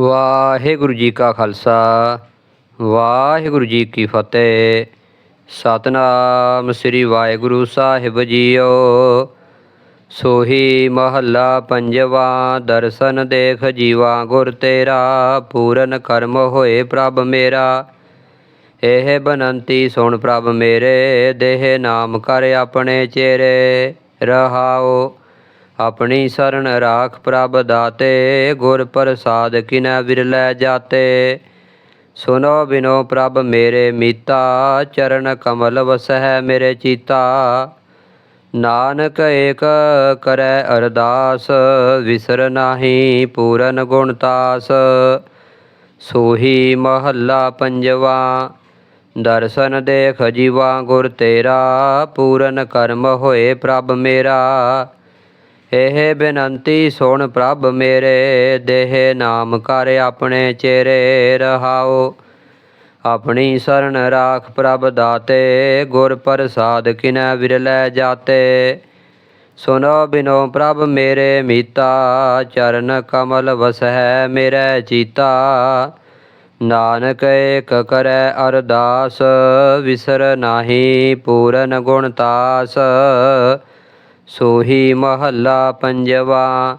ਵਾਹਿਗੁਰੂ ਜੀ ਕਾ ਖਾਲਸਾ, ਵਾਹਿਗੁਰੂ ਜੀ ਕੀ ਫਤਿਹ। ਸਤਨਾਮ ਸ੍ਰੀ ਵਾਹਿਗੁਰੂ ਸਾਹਿਬ ਜੀਓ। ਸੋਹੀ ਮਹੱਲਾ ਪੰਜਵਾ, ਦਰਸ਼ਨ ਦੇਖ ਜੀਵਾ ਗੁਰ ਤੇਰਾ, ਪੂਰਨ ਕਰਮ ਹੋਏ ਪ੍ਰਭ ਮੇਰਾ। ਇਹ ਬਨੰਤੀ ਸੁਣ ਪ੍ਰਭ ਮੇਰੇ, ਦੇਹ ਨਾਮ ਕਰ ਆਪਣੇ ਚਿਹਰੇ ਰਹਾਓ। ਆਪਣੀ ਸਰਨ ਰਾਖ ਪ੍ਰਭ ਦਾਤੇ, ਗੁਰ ਪ੍ਰਸਾਦ ਕਿਨੈ ਵਿਰਲੇ ਜਾਤੇ। ਸੁਨੋ ਬਿਨੋ ਪ੍ਰਭ ਮੇਰੇ ਮੀਤਾ, ਚਰਨ ਕਮਲ ਵਸਹਿ ਮੇਰੇ ਚੀਤਾ। ਨਾਨਕ ਏਕ ਕਰੈ ਅਰਦਾਸ, ਵਿਸਰ ਨਾਹੀ ਪੂਰਨ ਗੁਣ ਤਾਸ। ਸੋਹੀ ਮਹੱਲਾ ਪੰਜਵਾ, ਦਰਸ਼ਨ ਦੇਖ ਜੀਵਾ ਗੁਰ ਤੇਰਾ, ਪੂਰਨ ਕਰਮ ਹੋਏ ਪ੍ਰਭ ਮੇਰਾ। ਇਹ ਬੇਨੰਤੀ ਸੁਣ ਪ੍ਰਭ ਮੇਰੇ, ਦੇਹ ਨਾਮ ਕਰ ਆਪਣੇ ਚਿਹਰੇ ਰਹਾਓ। ਆਪਣੀ ਸਰਣ ਰਾਖ ਪ੍ਰਭ ਦਾਤੇ, ਗੁਰ ਪ੍ਰਸਾਦ ਕਿਨੈ ਵਿਰਲੇ ਜਾਤੇ। ਸੁਨੋ ਬਿਨੋ ਪ੍ਰਭ ਮੇਰੇ ਮੀਤਾ, ਚਰਨ ਕਮਲ ਵਸਹਿ ਮੇਰੇ ਚੀਤਾ। ਨਾਨਕ ਏਕ ਕਰੈ ਅਰਦਾਸ, ਵਿਸਰ ਨਾਹੀ ਪੂਰਨ ਗੁਣ ਤਾਸ। ਸੋਹੀ ਮਹੱਲਾ ਪੰਜਵਾ,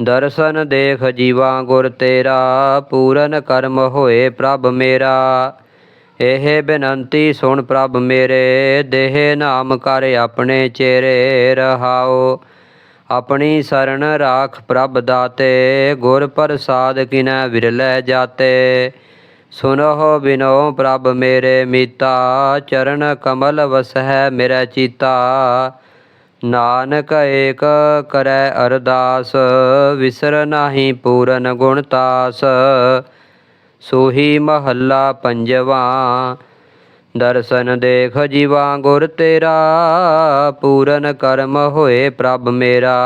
ਦਰਸ਼ਨ ਦੇਖ ਜੀਵਾ ਗੁਰ ਤੇਰਾ, ਪੂਰਨ ਕਰਮ ਹੋਏ ਪ੍ਰਭ ਮੇਰਾ। ਇਹ ਬੇਨੰਤੀ ਸੁਣ ਪ੍ਰਭ ਮੇਰੇ, ਦੇਹ ਨਾਮ ਕਰ ਆਪਣੇ ਚਿਹਰੇ ਰਹਾਓ। ਆਪਣੀ ਸਰਣ ਰਾਖ ਪ੍ਰਭ ਦਾਤੇ, ਗੁਰ ਪ੍ਰਸਾਦ ਕਿਨੈ ਵਿਰਲੇ ਜਾਤੇ। ਸੁਨੋ ਬਿਨੋ ਪ੍ਰਭ ਮੇਰੇ ਮੀਤਾ, ਚਰਨ ਕਮਲ ਵਸਹਿ ਮੇਰਾ ਚੀਤਾ। ਨਾਨਕ ਏਕ ਕਰੈ ਅਰਦਾਸ, ਵਿਸਰ ਨਾਹੀ ਪੂਰਨ ਗੁਣ ਤਾਸ। ਸੋਹੀ ਮਹੱਲਾ ਪੰਜਵਾ, ਦਰਸ਼ਨ ਦੇਖ ਜੀਵਾ ਗੁਰ ਤੇਰਾ, ਪੂਰਨ ਕਰਮ ਹੋਏ ਪ੍ਰਭ ਮੇਰਾ।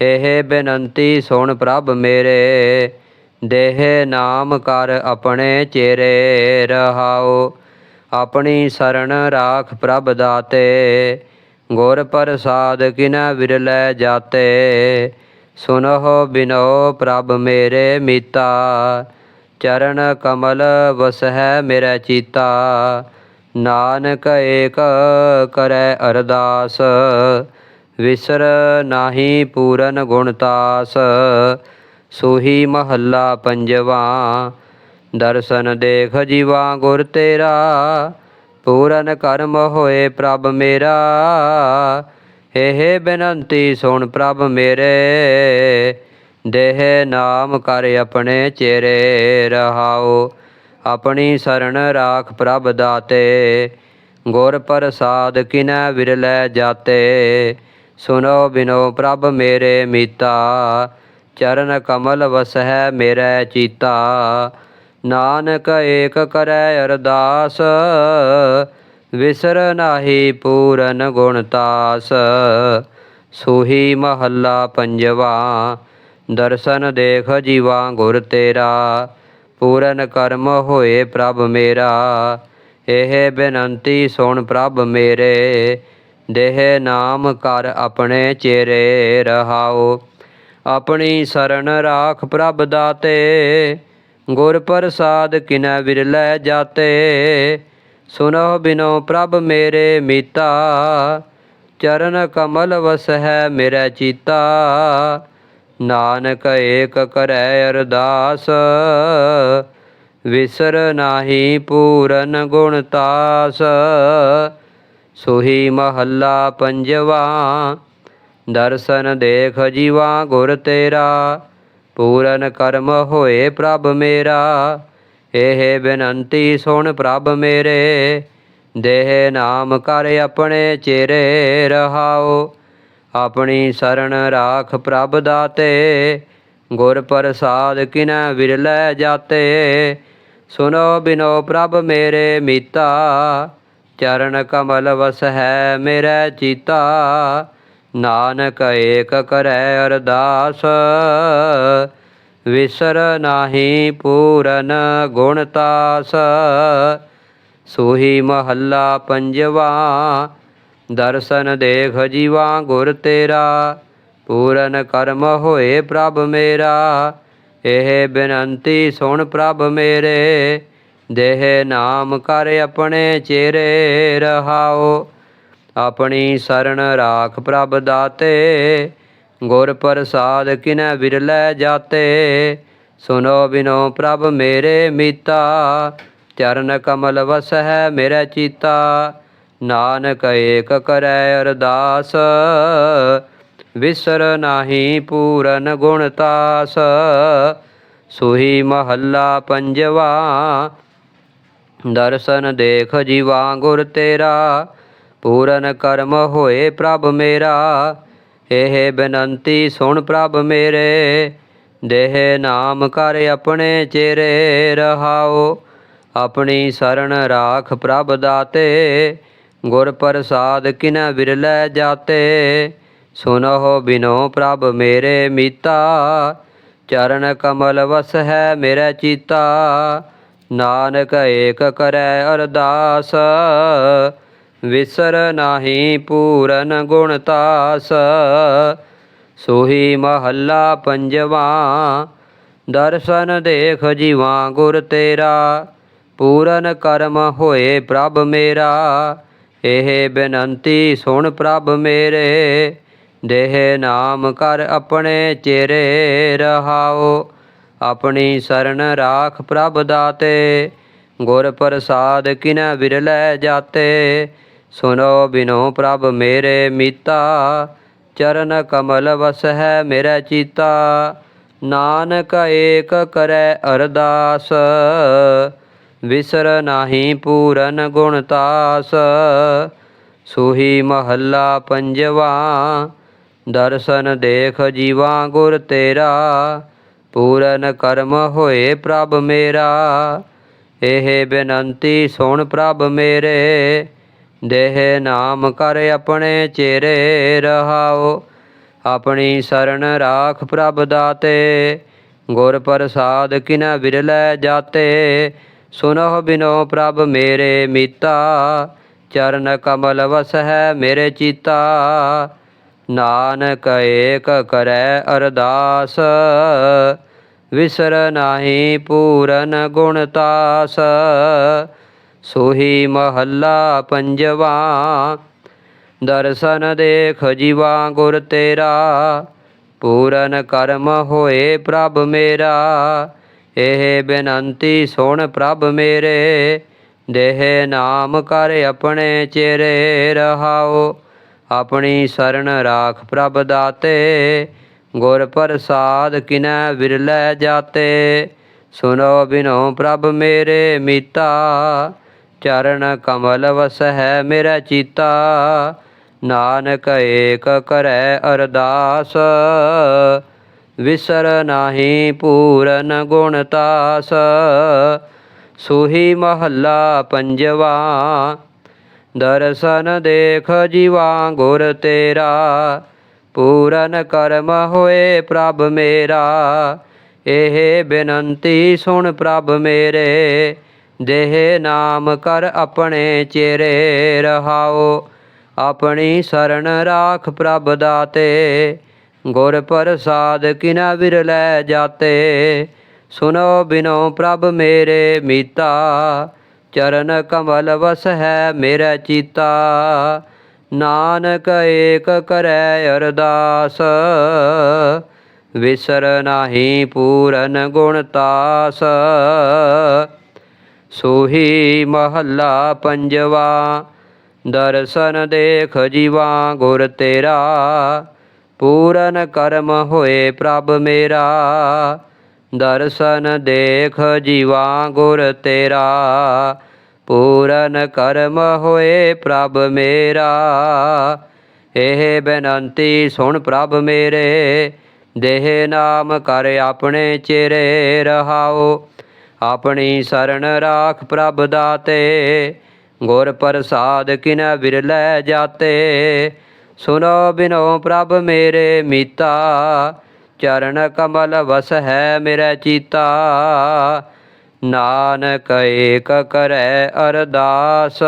ਇਹ ਬੇਨੰਤੀ ਸੁਣ ਪ੍ਰਭ ਮੇਰੇ, ਦੇਹ ਨਾਮ ਕਰ ਆਪਣੇ ਚਿਹਰੇ ਰਹਾਓ। ਆਪਣੀ ਸਰਣ ਰਾਖ ਪ੍ਰਭ ਦਾਤੇ। ਗੁਰ ਪ੍ਰਸਾਦ ਕਿਨੈ ਵਿਰਲੇ ਜਾਤੇ, ਸੁਨਹੁ ਬਿਨੋ ਪ੍ਰਭ ਮੇਰੇ ਮੀਤਾ, ਚਰਨ ਕਮਲ ਵਸਹਿ ਮੇਰਾ ਚੀਤਾ, ਨਾਨਕ ਏਕ ਕਰੈ ਅਰਦਾਸ, ਵਿਸਰ ਨਾਹੀ ਪੂਰਨ ਗੁਣਤਾਸ ਸੋਹੀ ਮਹੱਲਾ ਪੰਜਵਾ, ਦਰਸ਼ਨ ਦੇਖ ਜੀਵਾ ਗੁਰ ਤੇਰਾ ਪੂਰਨ ਕਰਮ ਹੋਏ ਪ੍ਰਭ ਮੇਰਾ। ਇਹ ਬੇਨੰਤੀ ਸੁਣ ਪ੍ਰਭ ਮੇਰੇ। ਦੇਹ ਨਾਮ ਕਰ ਆਪਣੇ ਚਿਹਰੇ ਰਹਾਓ। ਆਪਣੀ ਸਰਣ ਰਾਖ ਪ੍ਰਭ ਦਾਤੇ। ਗੁਰ ਪ੍ਰਸਾਦ ਕਿਨੈ ਵਿਰਲੇ ਜਾਤੇ। ਸੁਨੋ ਬਿਨੋ ਪ੍ਰਭ ਮੇਰੇ ਮੀਤਾ। ਚਰਨ ਕਮਲ ਵਸਹਿ ਮੇਰੇ ਚੀਤਾ। ਨਾਨਕ ਏਕ ਕਰੈ ਅਰਦਾਸ, ਵਿਸਰ ਨਾਹੀ ਪੂਰਨ ਗੁਣ ਤਾਸ। ਸੋਹੀ ਮਹੱਲਾ ਪੰਜਵਾ, ਦਰਸ਼ਨ ਦੇਖ ਜੀਵਾ ਗੁਰ ਤੇਰਾ। ਪੂਰਨ ਕਰਮ ਹੋਏ ਪ੍ਰਭ ਮੇਰਾ, ਇਹ ਬੇਨੰਤੀ ਸੁਣ ਪ੍ਰਭ ਮੇਰੇ। ਦੇਹ ਨਾਮ ਕਰ ਆਪਣੇ ਚਿਹਰੇ ਰਹਾਓ, ਆਪਣੀ ਸਰਣ ਰਾਖ ਪ੍ਰਭ ਦਾਤੇ। ਗੁਰ ਪ੍ਰਸਾਦ ਕਿਨੈ ਵਿਰਲੇ ਜਾਤੇ ਸੁਨੋ ਬਿਨੋ ਪ੍ਰਭ ਮੇਰੇ ਮੀਤਾ, ਚਰਨ ਕਮਲ ਵਸਹਿ ਮੇਰਾ ਚੀਤਾ, ਨਾਨਕ ਏਕ ਕਰੈ ਅਰਦਾਸ, ਵਿਸਰ ਨਾਹੀ ਪੂਰਨ ਗੁਣ ਤਾਸ, ਸੋਹੀ ਮਹੱਲਾ ਪੰਜਵਾ, ਦਰਸ਼ਨ ਦੇਖ ਜੀਵਾ ਗੁਰ ਤੇਰਾ ਪੂਰਨ ਕਰਮ ਹੋਏ ਪ੍ਰਭ ਮੇਰਾ। ਇਹ ਬੇਨੰਤੀ ਸੁਣ ਪ੍ਰਭ ਮੇਰੇ। ਦੇਹ ਨਾਮ ਕਰ ਆਪਣੇ ਚਿਹਰੇ ਰਹਾਓ। ਆਪਣੀ ਸਰਣ ਰਾਖ ਪ੍ਰਭ ਦਾਤੇ। ਗੁਰ ਪ੍ਰਸਾਦ ਕਿਨੈ ਵਿਰਲੇ ਜਾਤੇ। ਸੁਨੋ ਬਿਨੋ ਪ੍ਰਭ ਮੇਰੇ ਮੀਤਾ। ਚਰਨ ਕਮਲ ਵਸ ਹੈ ਮੇਰਾ ਚੀਤਾ। ਨਾਨਕ ਏਕ ਕਰੈ ਅਰਦਾਸ, ਵਿਸਰ ਨਾਹੀ ਪੂਰਨ ਗੁਣ ਤਾਸ। ਸੋਹੀ ਮਹੱਲਾ ਪੰਜਵਾ, ਦਰਸ਼ਨ ਦੇਖ ਜੀਵਾ ਗੁਰ ਤੇਰਾ। ਪੂਰਨ ਕਰਮ ਹੋਏ ਪ੍ਰਭ ਮੇਰਾ, ਇਹ ਬੇਨੰਤੀ ਸੁਣ ਪ੍ਰਭ ਮੇਰੇ। ਦੇਹ ਨਾਮ ਕਰ ਆਪਣੇ ਚਿਹਰੇ ਰਹਾਓ। ਆਪਣੀ ਸਰਣ ਰਾਖ ਪ੍ਰਭ ਦਾਤੇ। ਗੁਰ ਪ੍ਰਸਾਦ ਕਿਨੈ ਵਿਰਲੇ ਜਾਤੇ। ਸੁਨੋ ਬਿਨੋ ਪ੍ਰਭ ਮੇਰੇ ਮੀਤਾ। ਚਰਨ ਕਮਲ ਵਸ ਹੈ ਮੇਰੇ ਚੀਤਾ। ਨਾਨਕ ਏਕ ਕਰੈ ਅਰਦਾਸ। ਵਿਸਰ ਨਾਹੀ ਪੂਰਨ ਗੁਣ ਤਾਸ। ਸੁਹੀ ਮਹੱਲਾ ਪੰਜਵਾ। ਦਰਸ਼ਨ ਦੇਖ ਜੀਵਾ ਗੁਰ ਤੇਰਾ। ਪੂਰਨ ਕਰਮ ਹੋਏ ਪ੍ਰਭ ਮੇਰਾ, ਇਹ ਬੇਨੰਤੀ ਸੁਣ ਪ੍ਰਭ ਮੇਰੇ। ਦੇਹ ਨਾਮ ਕਰ ਆਪਣੇ ਚਿਹਰੇ ਰਹਾਓ, ਆਪਣੀ ਸਰਣ ਰਾਖ ਪ੍ਰਭ ਦਾਤੇ। ਗੁਰ ਪ੍ਰਸਾਦ ਕਿਨੈ ਵਿਰਲੇ ਜਾਤੇ, ਸੁਨਹੁ ਬਿਨੋ ਪ੍ਰਭ ਮੇਰੇ ਮੀਤਾ। ਚਰਨ ਕਮਲ ਵਸ ਹੈ ਮੇਰਾ ਚੀਤਾ, ਨਾਨਕ ਏਕ ਕਰੈ ਅਰਦਾਸ। ਵਿਸਰ ਨਾਹੀ ਪੂਰਨ ਗੁਣ ਤਾਸ। ਸੋਹੀ ਮਹੱਲਾ ਪੰਜਵਾ, ਦਰਸ਼ਨ ਦੇਖ ਜੀਵਾ ਗੁਰ ਤੇਰਾ। ਪੂਰਨ ਕਰਮ ਹੋਏ ਪ੍ਰਭ ਮੇਰਾ, ਇਹ ਬੇਨੰਤੀ ਸੁਣ ਪ੍ਰਭ ਮੇਰੇ। ਦੇਹ ਨਾਮ ਕਰ ਆਪਣੇ ਚਿਹਰੇ ਰਹਾਓ, ਆਪਣੀ ਸਰਨ ਰਾਖ ਪ੍ਰਭ ਦਾਤੇ। ਗੁਰ ਪ੍ਰਸਾਦ ਕਿਨੈ ਵਿਰਲੇ ਜਾਤੇ ਸੁਨੋ ਬਿਨੋ ਪ੍ਰਭ ਮੇਰੇ ਮੀਤਾ, ਚਰਨ ਕਮਲ ਵਸ ਹੈ ਮੇਰੇ ਚੀਤਾ। ਨਾਨਕ ਏਕ ਕਰੈ ਅਰਦਾਸ, ਵਿਸਰ ਨਾਹੀ ਪੂਰਨ ਗੁਣ ਤਾਸ। ਸੋਹੀ ਮਹੱਲਾ ਪੰਜਵਾ, ਦਰਸ਼ਨ ਦੇਖ ਜੀਵਾ ਗੁਰ ਤੇਰਾ। ਪੂਰਨ ਕਰਮ ਹੋਏ ਪ੍ਰਭ ਮੇਰਾ, ਇਹ ਬੇਨੰਤੀ ਸੁਣ ਪ੍ਰਭ ਮੇਰੇ। ਦੇਹ ਨਾਮ ਕਰ ਆਪਣੇ ਚਿਹਰੇ ਰਹਾਓ। ਆਪਣੀ ਸਰਣ ਰਾਖ ਪ੍ਰਭ ਦਾਤੇ। ਗੁਰ ਪ੍ਰਸਾਦ ਕਿਨੈ ਵਿਰਲੇ ਜਾਤੇ। ਸੁਨਹੁ ਬਿਨੋ ਪ੍ਰਭ ਮੇਰੇ ਮੀਤਾ। ਚਰਨ ਕਮਲ ਵਸ ਹੈ ਮੇਰੇ ਚੀਤਾ। ਨਾਨਕ ਏਕ ਕਰੈ ਅਰਦਾਸ। ਵਿਸਰ ਨਾਹੀ ਪੂਰਨ ਗੁਣ ਤਾਸ। ਸੋਹੀ ਮਹੱਲਾ ਪੰਜਵਾ, ਦਰਸ਼ਨ ਦੇਖ ਜੀਵਾ ਗੁਰ ਤੇਰਾ, ਪੂਰਨ ਕਰਮ ਹੋਏ ਪ੍ਰਭ ਮੇਰਾ, ਇਹ ਬੇਨੰਤੀ ਸੁਣ ਪ੍ਰਭ ਮੇਰੇ, ਦੇਹ ਨਾਮ ਕਰ ਆਪਣੇ ਚਿਹਰੇ ਰਹਾਓ, ਆਪਣੀ ਸਰਨ ਰਾਖ ਪ੍ਰਭ ਦਾਤੇ, ਗੁਰ ਪ੍ਰਸਾਦ ਕਿਨੈ ਵਿਰਲੇ ਜਾਤੇ, ਸੁਨੋ ਬਿਨੋ ਪ੍ਰਭ ਮੇਰੇ ਮੀਤਾ ਚਰਨ ਕਮਲ ਵਸ ਹੈ ਮੇਰਾ ਚੀਤਾ, ਨਾਨਕ ਏਕ ਕਰੈ ਅਰਦਾਸ। ਵਿਸਰ ਨਾਹੀ ਪੂਰਨ ਗੁਣ ਤਾਸ, ਸੋਹੀ ਮਹੱਲਾ ਪੰਜਵਾ। ਦਰਸ਼ਨ ਦੇਖ ਜੀਵਾ ਗੁਰ ਤੇਰਾ, ਪੂਰਨ ਕਰਮ ਹੋਏ ਪ੍ਰਭ ਮੇਰਾ। ਇਹ ਬੇਨੰਤੀ ਸੁਣ ਪ੍ਰਭ ਮੇਰੇ ਦੇਹ ਨਾਮ ਕਰ ਆਪਣੇ ਚਿਹਰੇ ਰਹਾਓ। ਆਪਣੀ ਸਰਣ ਰਾਖ ਪ੍ਰਭ ਦਾਤੇ। ਗੁਰ ਪ੍ਰਸਾਦ ਕਿਨਾ ਵਿਰਲੇ ਜਾਤੇ। ਸੁਨੋ ਬਿਨੋ ਪ੍ਰਭ ਮੇਰੇ ਮੀਤਾ। ਚਰਨ ਕਮਲ ਵਸ ਹੈ ਮੇਰਾ ਚੀਤਾ। ਨਾਨਕ ਏਕ ਕਰੈ ਅਰਦਾਸ। ਵਿਸਰ ਨਾਹੀ ਪੂਰਨ ਗੁਣ ਤਾਸ। ਸੋਹੀ ਮਹੱਲਾ ਪੰਜਵਾ, ਦਰਸ਼ਨ ਦੇਖ ਜੀਵਾ ਗੁਰ ਤੇਰਾ। ਪੂਰਨ ਕਰਮ ਹੋਏ ਪ੍ਰਭ ਮੇਰਾ, ਦਰਸ਼ਨ ਦੇਖ ਜੀਵਾ ਗੁਰ ਤੇਰਾ। ਪੂਰਨ ਕਰਮ ਹੋਏ ਪ੍ਰਭ ਮੇਰਾ, ਇਹ ਬੇਨੰਤੀ ਸੁਣ ਪ੍ਰਭ ਮੇਰੇ। ਦੇਹ ਨਾਮ ਕਰ ਆਪਣੇ ਚਿਰੇ ਰਹਾਓ। ਆਪਣੀ ਸਰਣ ਰਾਖ ਪ੍ਰਭ ਦਾਤੇ, ਗੁਰ ਪ੍ਰਸਾਦ ਕਿਨੈ ਵਿਰਲੇ ਜਾਤੇ। ਸੁਨੋ ਬਿਨੋ ਪ੍ਰਭ ਮੇਰੇ ਮੀਤਾ, ਚਰਨ ਕਮਲ ਵਸ ਹੈ ਮੇਰਾ ਚੀਤਾ। ਨਾਨਕ ਏਕ ਕਰੈ ਅਰਦਾਸ,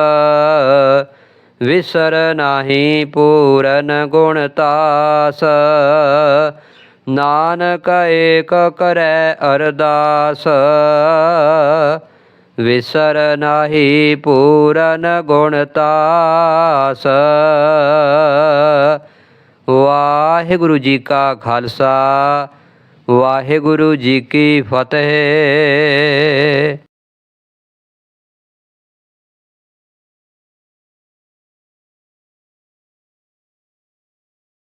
ਵਿਸਰ ਨਾਹੀ ਪੂਰਨ ਗੁਣ ਤਾਸ। ਨਾਨਕ ਏਕ ਕਰੈ ਅਰਦਾਸ, ਵਿਸਰ ਨਾਹੀ ਪੂਰਨ ਗੁਣ ਤਾਸ। ਵਾਹਿਗੁਰੂ ਜੀ ਕਾ ਖਾਲਸਾ, ਵਾਹਿਗੁਰੂ ਜੀ ਕੀ ਫਤਿਹ।